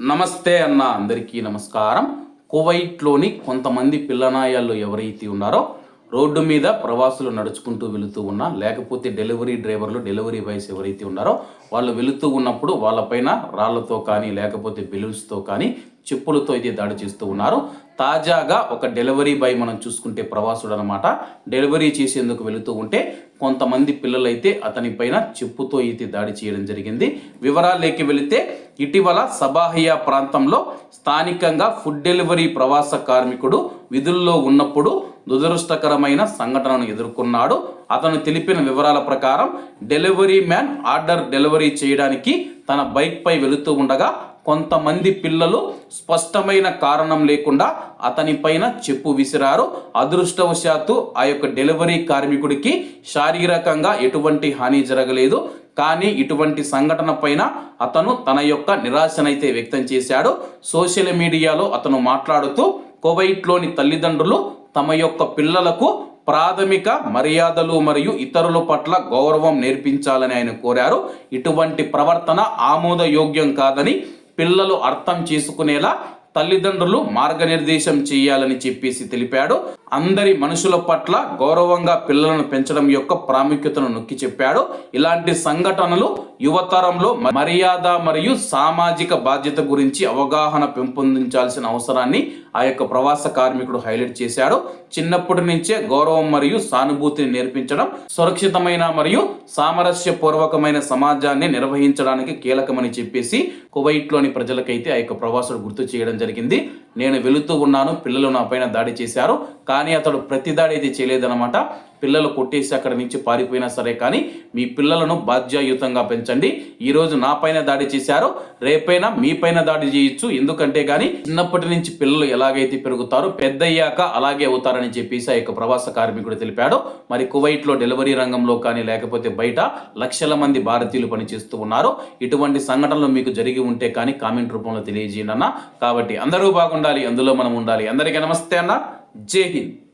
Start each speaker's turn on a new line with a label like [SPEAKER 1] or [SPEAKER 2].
[SPEAKER 1] నమస్తే అన్న అందరికీ నమస్కారం. కువైట్లోని కొంతమంది పిల్లనాయాలు ఎవరైతే ఉన్నారో రోడ్డు మీద ప్రవాసులు నడుచుకుంటూ వెళుతూ ఉన్నా లేకపోతే డెలివరీ డ్రైవర్లు డెలివరీ బాయ్స్ ఎవరైతే ఉన్నారో వాళ్ళు వెళుతూ ఉన్నప్పుడు వాళ్ళపైన రాళ్ళతో కానీ లేకపోతే బెలూన్స్తో కానీ చెప్పులతో అయితే దాడి చేస్తూ ఉన్నారు. తాజాగా ఒక డెలివరీ బాయ్ మనం చూసుకుంటే ప్రవాసుడు అనమాట డెలివరీ చేసేందుకు వెళుతూ ఉంటే కొంతమంది పిల్లలైతే అతని పైన చెప్పుతో అయితే దాడి చేయడం జరిగింది. వివరాల్లోకి వెళితే ఇటీవల సబాహియా ప్రాంతంలో స్థానికంగా ఫుడ్ డెలివరీ ప్రవాస కార్మికుడు విధుల్లో ఉన్నప్పుడు దురదృష్టకరమైన సంఘటనను ఎదుర్కొన్నాడు. అతను తెలిపిన వివరాల ప్రకారం డెలివరీ మ్యాన్ ఆర్డర్ డెలివరీ చేయడానికి తన బైక్పై వెళుతూ ఉండగా కొంతమంది పిల్లలు స్పష్టమైన కారణం లేకుండా అతనిపైన చెప్పు విసిరారు. అదృష్టవశాత్తు ఆ యొక్క డెలివరీ కార్మికుడికి శారీరకంగా ఎటువంటి హాని జరగలేదు. కానీ ఇటువంటి సంఘటన పైన అతను తన యొక్క నిరాశనైతే వ్యక్తం చేశాడు. సోషల్ మీడియాలో అతను మాట్లాడుతూ కువైట్లోని తల్లిదండ్రులు తమ యొక్క పిల్లలకు ప్రాథమిక మర్యాదలు మరియు ఇతరుల పట్ల గౌరవం నేర్పించాలని ఆయన కోరారు. ఇటువంటి ప్రవర్తన ఆమోదయోగ్యం కాదని పిల్లలు అర్థం చేసుకునేలా తల్లిదండ్రులు మార్గనిర్దేశం చేయాలని చెప్పేసి తెలిపాడు. అందరి మనుషుల పట్ల గౌరవంగా పిల్లలను పెంచడం యొక్క ప్రాముఖ్యతను నొక్కి చెప్పాడు. ఇలాంటి సంఘటనలు యువతరంలో మర్యాద మరియు సామాజిక బాధ్యత గురించి అవగాహన పెంపొందించాల్సిన అవసరాన్ని ఆ యొక్క ప్రవాస కార్మికుడు హైలైట్ చేశాడు. చిన్నప్పటి నుంచే గౌరవం మరియు సానుభూతిని నేర్పించడం సురక్షితమైన మరియు సామరస్యపూర్వకమైన సమాజాన్ని నిర్వహించడానికి కీలకమని చెప్పేసి కువైట్లోని ప్రజలకైతే ఆ యొక్క ప్రవాసుడు గుర్తు చేయడం జరిగింది. నేను వెళుతూ ఉన్నాను పిల్లలు నా పైన దాడి చేశారు. కానీ కానీ అతడు ప్రతి దాడి అయితే చేయలేదన్నమాట. పిల్లలు కొట్టేసి అక్కడ నుంచి పారిపోయినా సరే కానీ మీ పిల్లలను బాధ్యాయుతంగా పెంచండి. ఈరోజు నా పైన దాడి చేశారు రేపైనా మీ పైన దాడి చేయొచ్చు. ఎందుకంటే కానీ చిన్నప్పటి నుంచి పిల్లలు ఎలాగైతే పెరుగుతారో పెద్దయ్యాక అలాగే అవుతారని చెప్పేసి ఆ యొక్క ప్రవాస కార్మికుడు తెలిపాడు. మరి కువైట్లో డెలివరీ రంగంలో కానీ లేకపోతే బయట లక్షల మంది భారతీయులు పనిచేస్తూ ఉన్నారు. ఇటువంటి సంఘటనలు మీకు జరిగి ఉంటే కానీ కామెంట్ రూపంలో తెలియజేయండి అన్న. కాబట్టి అందరూ బాగుండాలి అందులో మనం ఉండాలి. అందరికీ నమస్తే అన్న. जय हिंद।